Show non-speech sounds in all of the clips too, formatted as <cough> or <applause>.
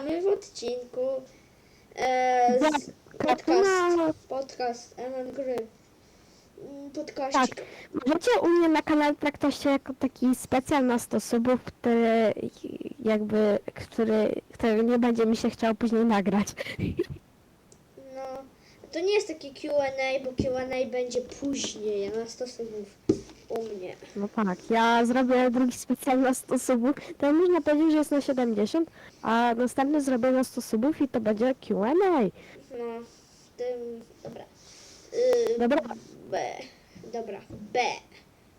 Witamy w odcinku e, z podcast, podcast MN Gry. Mm, Tak, możecie u mnie na kanale traktować to jako taki specjal na 100 subów, który jakby, który, który nie będzie mi się chciał później nagrać. No, to nie jest takie Q&A, bo Q&A będzie później, a na 100 subów u mnie. No tak, ja zrobię drugi specjal na 100 subów, to można powiedzieć, że jest na 70, a następny zrobię na 100 subów i to będzie Q&A. No, w tym, dobra. Y, Dobra. B, dobra, B.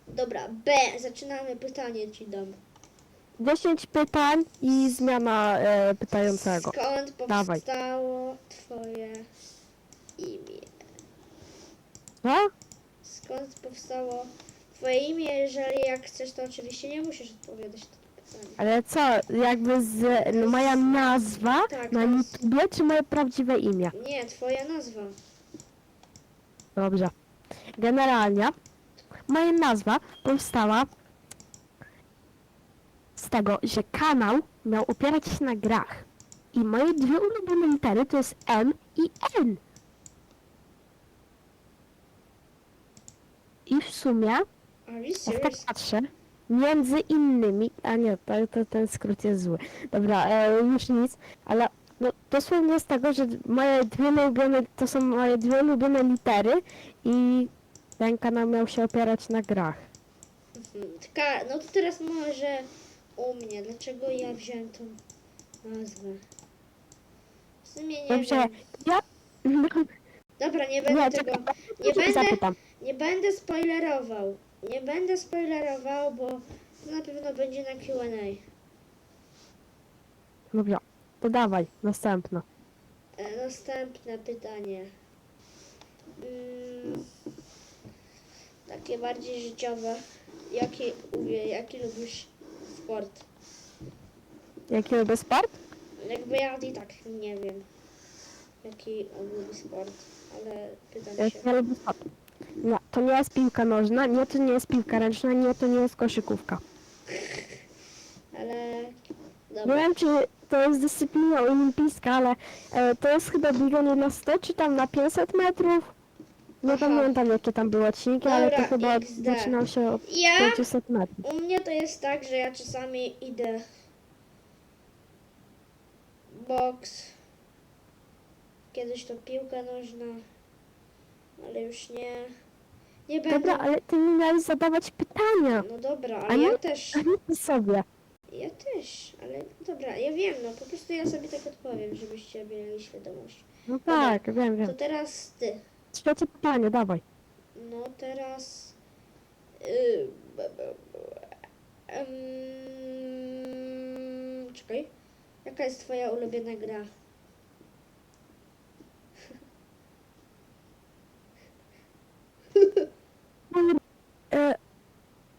Dobra, B, zaczynamy pytanie ci dam. 10 pytań i zmiana e, pytającego. Skąd Dawaj. powstało twoje imię? Co? Skąd powstało twoje imię? Jeżeli jak chcesz, to oczywiście nie musisz odpowiadać na to pytanie. Ale co, jakby z, no, moja nazwa Tak, na naz- YouTubie, czy moje prawdziwe imię? Nie, twoja nazwa. Dobrze. Generalnie moja nazwa powstała z tego, że kanał miał opierać się na grach. I moje dwie ulubione litery to jest M i N. I w sumie, Jak tak patrzę, między innymi, a nie, to, to ten skrót jest zły. Dobra, e, już nic, ale no, dosłownie z tego, że moje dwie ulubione, to są moje dwie ulubione litery i ten kanał miał się opierać na grach. Mhm. Taka, no to teraz może u mnie. Dlaczego ja wziąłem tą nazwę? W sumie nie Dobrze, wiem. ja... Dobra, nie będę Nie, tego... czekaj, Nie będę, zapytam. nie będę spoilerował. Nie będę spoilerował, bo na pewno będzie na Q&A. Dobrze, to dawaj, następne. E, Następne pytanie. Mm, takie bardziej życiowe. Jaki, uwie- jaki lubisz sport? Jaki lubię sport? Jakby ja i tak nie wiem, jaki on lubi sport, ale pytam się. Jaki ja lubię sport? Nie, to nie jest piłka nożna, nie, to nie jest piłka ręczna, nie, to nie jest koszykówka. Ale Nie dobra, wiem, czy to jest dyscyplina olimpijska, ale e, to jest chyba bieganie na 100, czy tam na 500 metrów. Nie Aha. pamiętam, jakie tam były odcinki, ale to Dobra, chyba XD. zaczynał się od ja, 500 metrów. u mnie to jest tak, że ja czasami idę boks, kiedyś to piłka nożna, ale już nie, nie będę. Dobra, ale ty mi miałeś zadawać pytania, No dobra, ale ja też, a nie ty sobie. ja też, ale dobra, ja wiem, no po prostu ja sobie tak odpowiem, żebyście mieli świadomość. No tak, wiem, To wiem. teraz ty. Trzecie pytanie, dawaj. No teraz. Yy, em, czekaj. Jaka jest twoja ulubiona gra? E,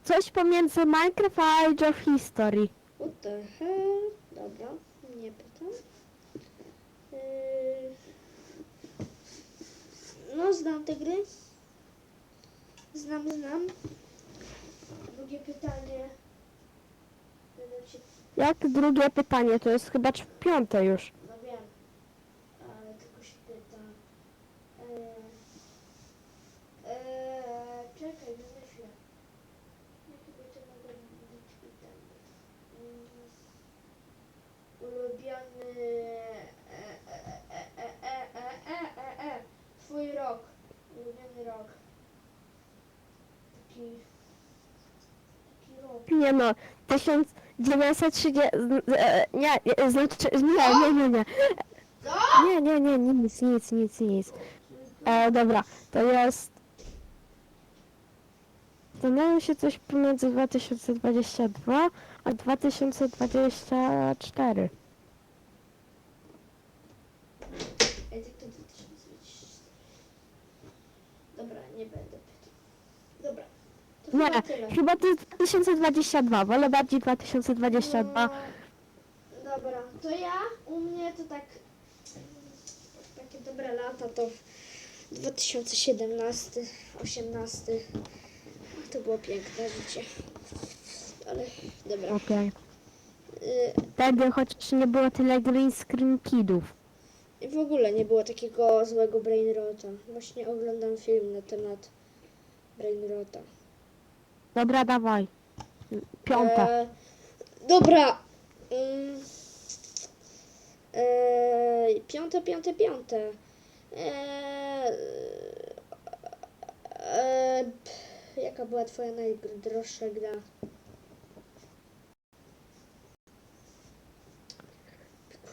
coś pomiędzy Minecraft a Age of History. What the hell? Dobra, nie pytam. Yy, no, znam te gry. Znam, znam. Drugie pytanie. Będę Jak drugie pytanie, to jest chyba piąte już. No, 1930... e, Nie, e, znaczy... Nie, nie, nie, nie. Nie, nie, nie, nic, nic, nic, nic. E, dobra, to jest... Zastanawiam się coś pomiędzy 2022 a 2024. Ej, tak to 2024. Dobra, nie będę pytał. Dobra. To Nie, chyba tyle. chyba to jest 2022, wolę bardziej 2022. No, dobra, to ja, u mnie to tak, takie dobre lata to 2017, 18. To było piękne życie. Ale dobra. Okej. Wtedy chociaż nie było tyle green screen kidów. I w ogóle nie było takiego złego brainrota. Właśnie oglądam film na temat brainrota. Dobra, dawaj. Piąta. E, dobra. Mm. E, piąte, piąte, piąte. E, e, p- jaka była twoja najdroższa gra?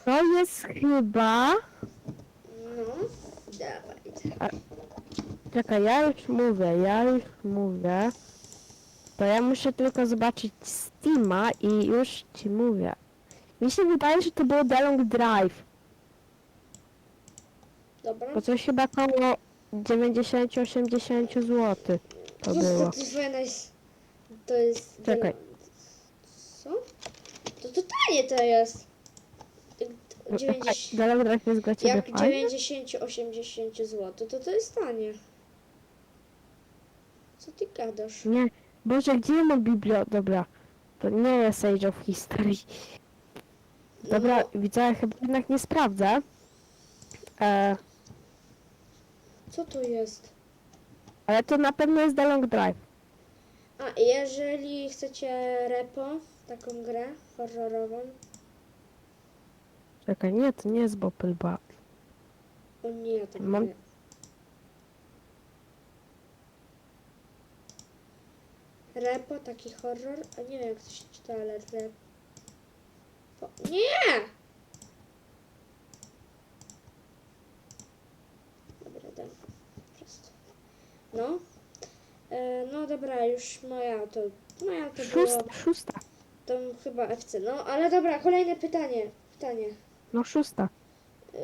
To jest chyba... No, dawaj. Czekaj, ja już mówię, ja już mówię. To ja muszę tylko zobaczyć Steama i już ci mówię. Mi się wydaje, że to było The Long Drive. Dobra. Bo coś chyba koło 90-80 zł to było. To jest... Czekaj. Co? To, to tanie to jest. No, 90... The Long Drive jest dla ciebie Jak fajny? 90-80 zł, to to jest tanie. Co ty gadasz? Nie. Boże, gdzie mam biblio... Dobra. To nie jest Age of History. Dobra, No, widzę, chyba jednak nie sprawdzę. E, co to jest? ale to na pewno jest The Long Drive. A, jeżeli chcecie repo, taką grę horrorową, Czekaj, nie, to nie jest Bopelba. o nie, tak Mam- nie. Repo, taki horror, a nie wiem jak to się czyta, ale repo... Nie! Dobra, dam. Prosto. No. E, no dobra, już moja to... Moja to było... Szósta, szósta. To chyba FC. No, ale dobra, kolejne pytanie. Pytanie. No szósta. Yy,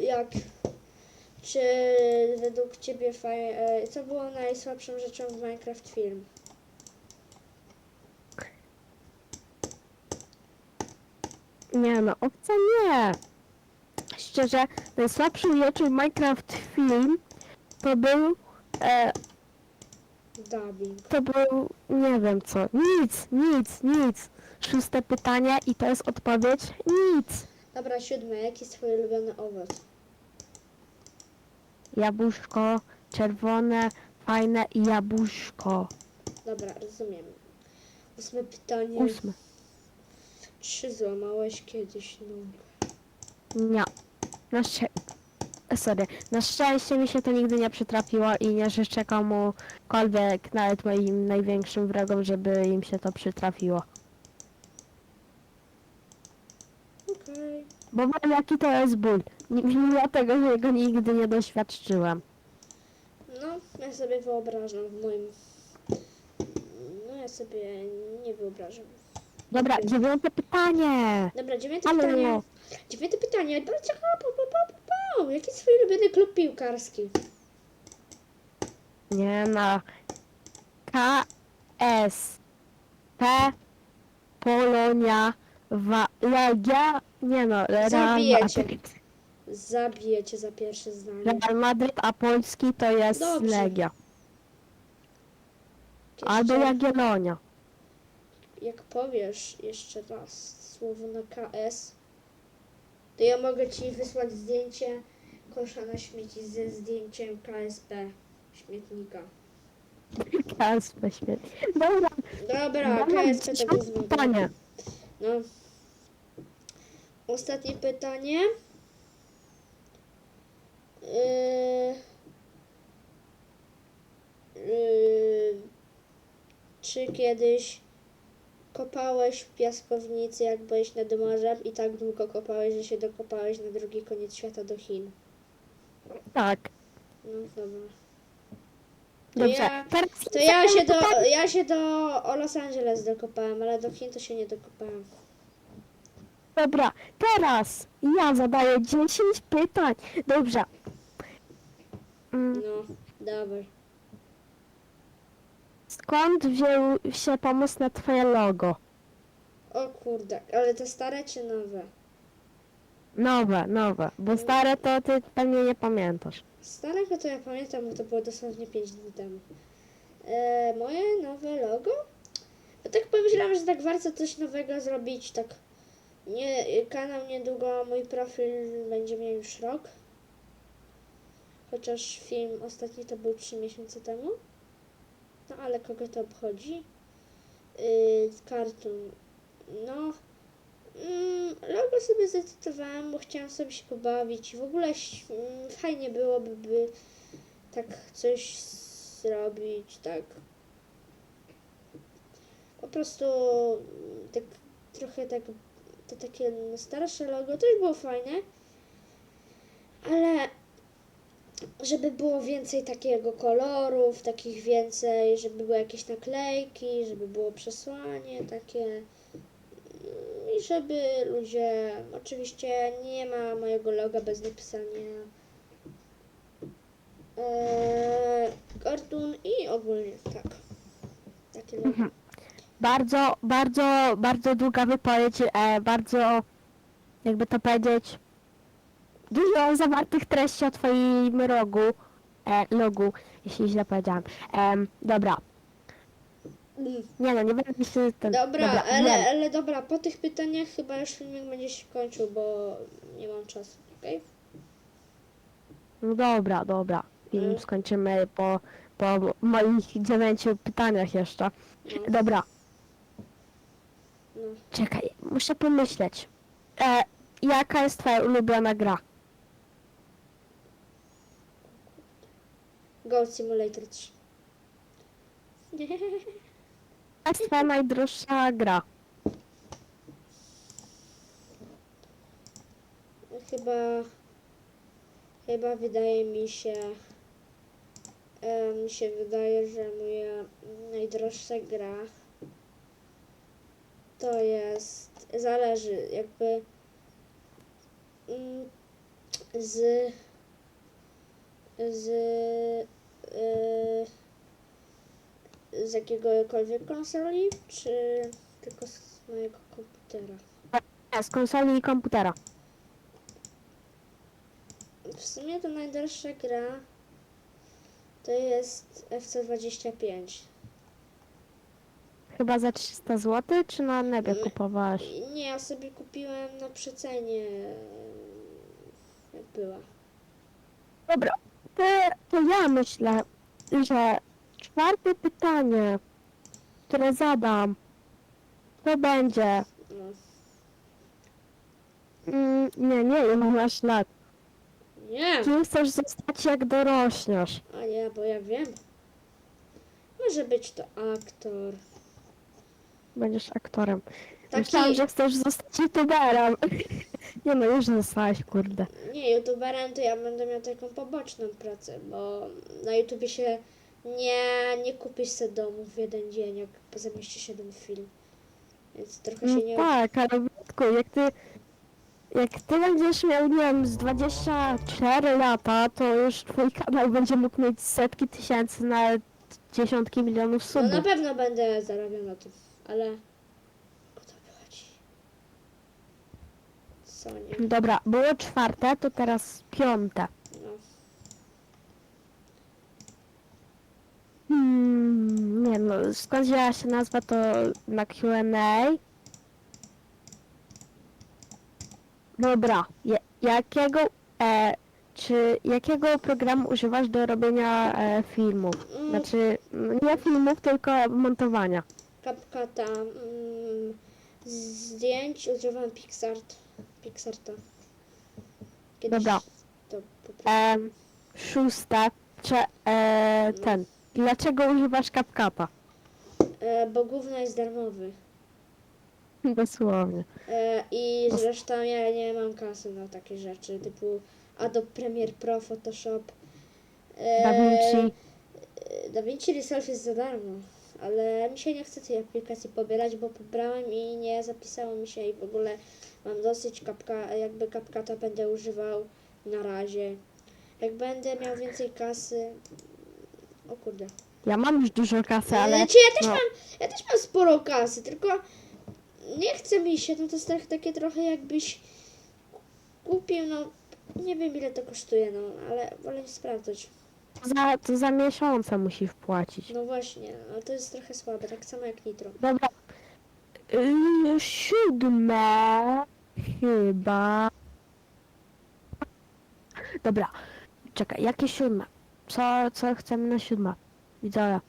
jak czy według ciebie e, co było najsłabszą rzeczą w Minecraft film? Nie no, opcja nie. Szczerze, najsłabszą rzeczą w Minecraft film to był, e, Dubbing. to był, nie wiem co, nic, nic, nic. Szóste pytanie i to jest odpowiedź, nic. Dobra, siódme. Jaki jest twój ulubiony owoc? Jabłuszko, czerwone, fajne i jabłuszko. Dobra, rozumiem. Ósme pytanie. Ósme. Czy złamałeś kiedyś nogę? Nie. Na szczę... Sorry. Na szczęście mi się to nigdy nie przytrafiło i nie życzę komukolwiek, nawet moim największym wrogom, żeby im się to przytrafiło. Okej. Bo wiem jaki to jest ból. <laughs> Mimo tego, że go nigdy nie doświadczyłem. No, ja sobie wyobrażam w moim... No, ja sobie nie wyobrażam. Dobra, dziewiąte pytanie. Dobra, dziewiąte Ale pytanie. no. Dziewiąte pytanie. Bardzo po, po, po, po. Jaki jest twój ulubiony klub piłkarski? Nie na KS P Polonia Wa Legia nie no Real Zabijecie. Madryt. Zabiję cię za pierwsze zdanie. Real Madryt, a Polski to jest Dobrze. Legia. Jeszcze, Albo Jagiellonia. Jak powiesz jeszcze raz słowo na KS, to ja mogę ci wysłać zdjęcie kosza na śmieci ze zdjęciem KSP śmietnika. KSP świetnie. Dobra, Dobra, KSP to dziesiąte gówno. pytanie. No. Ostatnie pytanie. Yy, yy, czy kiedyś kopałeś w piaskownicy, jak byłeś nad morzem i tak długo kopałeś, że się dokopałeś na drugi koniec świata do Chin? Tak. No dobra. To Dobrze. ja- Teraz To ja się do, ja się do Los Angeles dokopałem, ale do Chin to się nie dokopałem. Dobra, teraz ja zadaję 10 pytań. Dobrze. Mm, No, dawaj. Skąd wziął się pomysł na twoje logo? O kurde, ale to stare czy nowe? Nowe, nowe. Bo stare to ty pewnie nie pamiętasz. Starego to ja pamiętam, bo to było dosłownie 5 dni temu. E, moje nowe logo? Ja tak pomyślałam, że tak warto coś nowego zrobić, tak nie, kanał niedługo, mój profil będzie miał już rok. Chociaż film ostatni to był 3 miesiące temu. No ale kogo to obchodzi? Yy. No. Mm, logo sobie zacytowałam, bo chciałam sobie się pobawić. W ogóle mm, fajnie byłoby by tak coś zrobić, tak. Po prostu mm, tak trochę tak to takie starsze logo też było fajne. Ale żeby było więcej takiego kolorów, takich więcej, żeby były jakieś naklejki, żeby było przesłanie takie mm, i żeby ludzie, oczywiście nie ma mojego loga bez napisania eee, cartoon i ogólnie tak. Takie logo. Mhm. Bardzo, bardzo, bardzo długa wypowiedź, e, bardzo, jakby to powiedzieć, dużo zawartych treści o twoim rogu, e, logu, jeśli źle powiedziałam. Em, dobra, nie no, nie będę się ten... Dobra, ale, ale dobra, po tych pytaniach chyba już filmik będzie się kończył, bo nie mam czasu, okej? No dobra, dobra. Film Mm. skończymy po, po moich dziewięciu pytaniach jeszcze. No, Dobra. Czekaj, muszę pomyśleć. E, jaka jest twoja ulubiona gra? Goat Simulator 3. Jaka jest twoja najdroższa gra? Chyba, chyba wydaje mi się, e, mi się wydaje, że moja najdroższa gra to jest, zależy jakby mm, z, z, y, z jakiegokolwiek konsoli, czy tylko z mojego komputera? Nie, z konsoli i komputera. W sumie to najdroższa gra to jest FC25. Chyba za 300 zł, czy na nebie Nie. kupowałaś? Nie, ja sobie kupiłem na przecenie, jak była. Dobra, to, to ja myślę, że czwarte pytanie, które zadam, to będzie... No. Mm, nie, nie, ile masz lat. Nie, Kim chcesz zostać, jak dorośniesz? a nie, bo ja wiem. Może być to aktor. Będziesz aktorem. Taki, Myślałam, że chcesz zostać youtuberem. <laughs> nie no, już zostałaś, kurde. nie, youtuberem to ja będę miał taką poboczną pracę, bo na YouTubie się nie, nie kupisz sobie domu w jeden dzień, jak zamieści się ten film. Więc trochę się No nie... tak, ale Witku, jak ty, jak ty będziesz miał, nie wiem, z 24 lata, to już twój kanał będzie mógł mieć setki tysięcy, nawet dziesiątki milionów No subów. na pewno będę zarabiał na tym, ale... Kto wychodzi? Co nie? Dobra, było czwarte, to teraz piąte. No. Hmm, nie no, skąd wzięła się nazwa to na Q&A? Dobra, je, jakiego, e, czy jakiego programu używasz do robienia e, filmów? Mm, Znaczy, nie filmów, tylko montowania. Kapkata. Mm, zdjęć używam Pixart. Pixarta. Dobra. To po prostu. E, e, ten, dlaczego używasz CapCuta? E, bo gówno jest darmowy. <laughs> Dosłownie. E, I zresztą ja nie mam kasy na takie rzeczy typu Adobe Premiere Pro, Photoshop. E, DaVinci. DaVinci Resolve jest za darmo, ale mi się nie chce tej aplikacji pobierać, bo pobrałem i nie zapisało mi się i w ogóle mam dosyć kapka, jakby kapkata będę używał na razie. Jak będę miał więcej kasy... O kurde. Ja mam już dużo kasy, ale... Znaczy ja też no. mam, ja też mam sporo kasy, tylko nie chce mi się, no to jest tak- takie trochę jakbyś kupił, no nie wiem ile to kosztuje, no ale wolę sprawdzać. To za, to za miesiące musisz płacić. No właśnie, no to jest trochę słabe, tak samo jak Nitro. Dobra. Yy, siódme chyba. Dobra. Czekaj, jakie siódme? Co, co chcemy na siódme? Widzowie.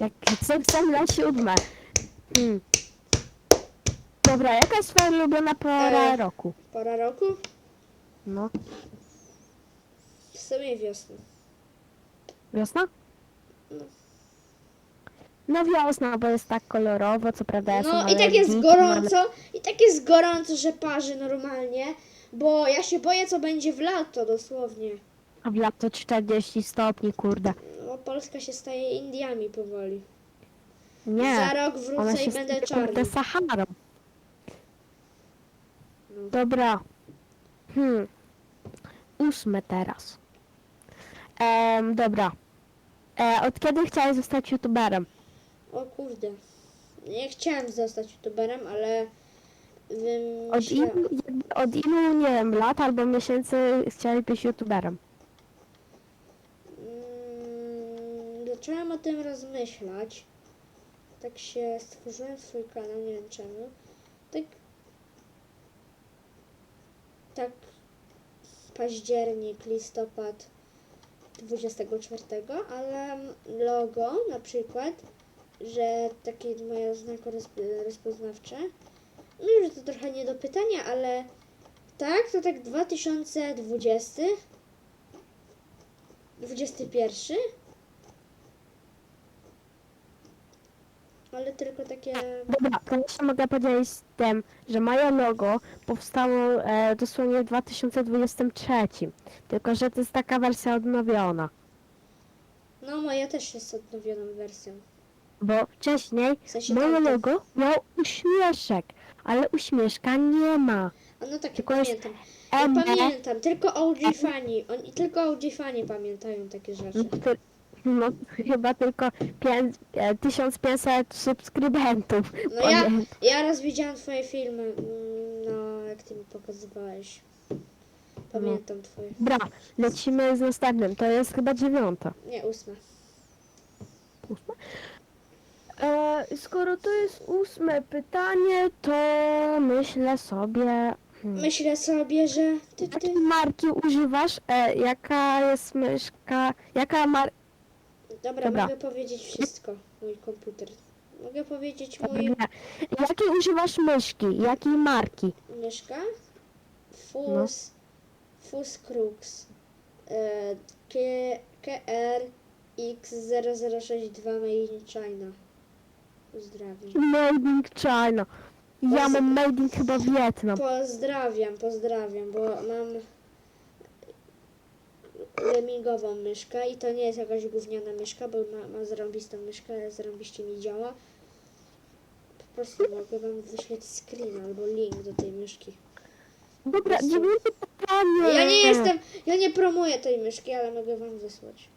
Jak, co chcemy na siódme? Hmm. Dobra, jaka jest twoja ulubiona pora E. roku? Pora roku? No, W sumie wiosna. Wiosna? No. No wiosna, bo jest tak kolorowo, co prawda ja No są i tak jest alergijki, ale- gorąco, i tak jest gorąco, że parzy normalnie, bo ja się boję, co będzie w lato dosłownie. A w lato 40 stopni, kurde. No Polska się staje Indiami powoli. Nie. Za rok Ona wrócę się i będę staje, czarny. kurde Saharą. No. Dobra. Hmm. Ósme teraz. Em, dobra. E, od kiedy chciałeś zostać youtuberem? O kurde. Nie chciałem zostać youtuberem, ale Od ilu, od ilu, nie wiem, lat albo miesięcy chciałeś być youtuberem? Mm, zacząłem o tym rozmyślać. Tak się stworzyłem swój kanał, nie wiem czemu. Tak. Tak. Październik, listopad 24, ale logo na przykład, że takie moje oznako rozp- rozpoznawcze. Wiem, że to trochę nie do pytania, ale tak, to tak 2020. 21? Ale tylko takie. Dobra, to jeszcze mogę podzielić z tym, że moje logo powstało e, dosłownie w 2023. Tylko, że to jest taka wersja odnowiona. No, moja też jest odnowioną wersją. Bo wcześniej W sensie moje tamte. logo miało uśmieszek, ale uśmieszka nie ma. A no tak, Tylko jest pamiętam. Ja M, pamiętam, tylko OG fani. Oni, tylko OG fani pamiętają takie rzeczy. No chyba tylko pięć, e, 1500 subskrybentów. No ja, ja raz widziałam twoje filmy, mm, no jak ty mi pokazywałeś. Pamiętam twoje. Dobra, lecimy z następnym. To jest chyba dziewiąte. Nie, ósme. Ósme? E, skoro to jest ósme pytanie, to myślę sobie... Hmm. Myślę sobie, że ty, ty. Jakiej marki używasz? E, jaka jest myszka? Jaka mar... Dobra, Dobra. mogę powiedzieć wszystko. Mój komputer. Mogę powiedzieć mój Nie. Jakiej używasz myszki? Jakiej marki? myszka. No. Fus. Fus Crux. E, K- KR X0062 Made in China. Pozdrawiam. Made in China. Ja mam Made in chyba Wietnam. Pozdrawiam, pozdrawiam, bo mam gamingową myszkę i to nie jest jakaś gówniana myszka, bo ma, ma zarąbistą myszkę, ale zarąbiście mi działa. Po prostu mogę wam wyśleć screen albo link do tej myszki. Dobra, Jezu. dziewiąte pytanie. Ja nie jestem, ja nie promuję tej myszki, ale mogę wam wysłać.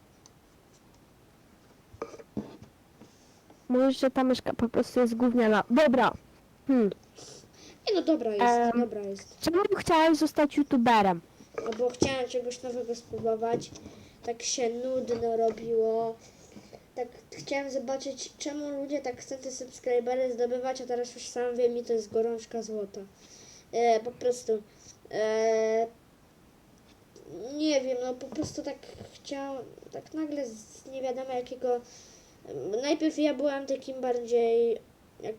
Mówisz, że ta myszka po prostu jest gówniana. Dobra. Hmm. Nie no dobra jest, Em. dobra jest. Czemu chciałeś zostać youtuberem? No bo chciałem czegoś nowego spróbować. Tak się nudno robiło. Tak chciałem zobaczyć, czemu ludzie tak chcą te subskrybery zdobywać, a teraz już sam wiem i to jest gorączka złota. E, po prostu. E, nie wiem, no po prostu tak chciałam, tak nagle z nie wiadomo jakiego. Najpierw ja byłam takim bardziej jak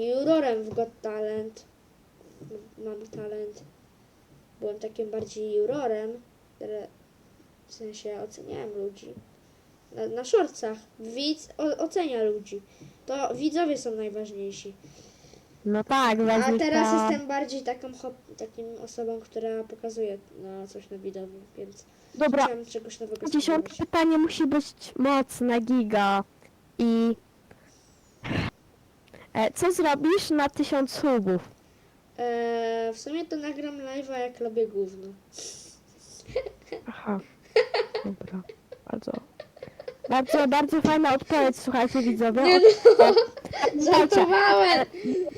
jurorem w Got Talent. Mam talent byłem takim bardziej jurorem, w sensie oceniałem ludzi. Na, na shortcach widz o, ocenia ludzi. To widzowie są najważniejsi. No tak, A teraz to... jestem bardziej taką hop, takim osobą, która pokazuje na coś na widowni, więc Dobra, chciałam czegoś nowego dziesiąte spróbować. pytanie musi być mocne, giga. I... E, co zrobisz na tysiąc subów? Eee, w sumie to nagram live'a jak lubię gówno. Aha. Dobra. Bardzo. Bardzo, bardzo fajna odpowiedź, słuchajcie widzowie. Nie no, e, słuchajcie, żartowałem!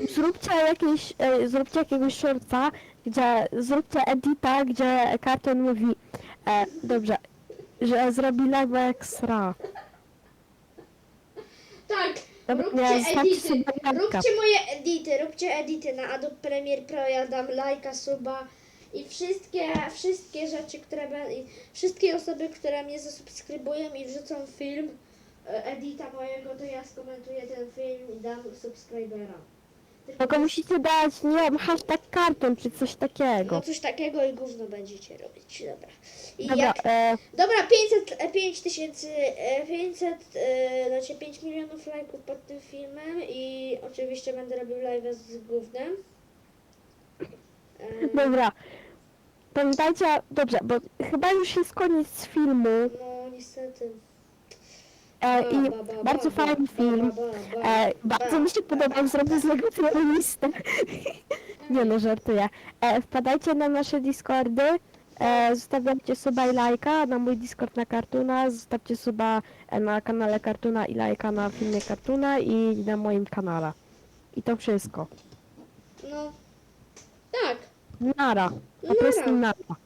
zróbcie jakieś, e, zróbcie jakiegoś shorta, gdzie zróbcie edita, gdzie karton mówi, e, dobrze, że zrobi live extra. Tak, Dobra, róbcie edity, sobie lajka. róbcie moje edity, róbcie edity na Adobe Premiere Pro, ja dam lajka, suba i wszystkie, wszystkie rzeczy, które be- i wszystkie osoby, które mnie zasubskrybują i wrzucą film e, edita mojego, to ja skomentuję ten film i dam subskrybera. Tylko musicie dać, nie wiem, hashtag karton czy coś takiego. No coś takiego i gówno będziecie robić, dobra. I Dobra, jak, e, dobra, 500, e, 5 tysięcy, e, 500, e, znaczy 5 milionów lajków pod tym filmem i oczywiście będę robił live z gównem. E, dobra. Pamiętajcie, dobrze, bo chyba już jest koniec filmu No niestety. E, i ba, ba, bardzo ba, fajny film. E, ba, bardzo mi się ba, podobał, zrobię z niego całą listę. <laughs> Nie no, żartuję. E, wpadajcie na nasze Discordy, e, zostawiajcie suba i lajka na mój Discord na Kartuna, zostawcie suba e, na kanale Kartuna i lajka na filmie Kartuna i na moim kanale. I to wszystko. No. Tak. Nara. Po Nara. prostu nara.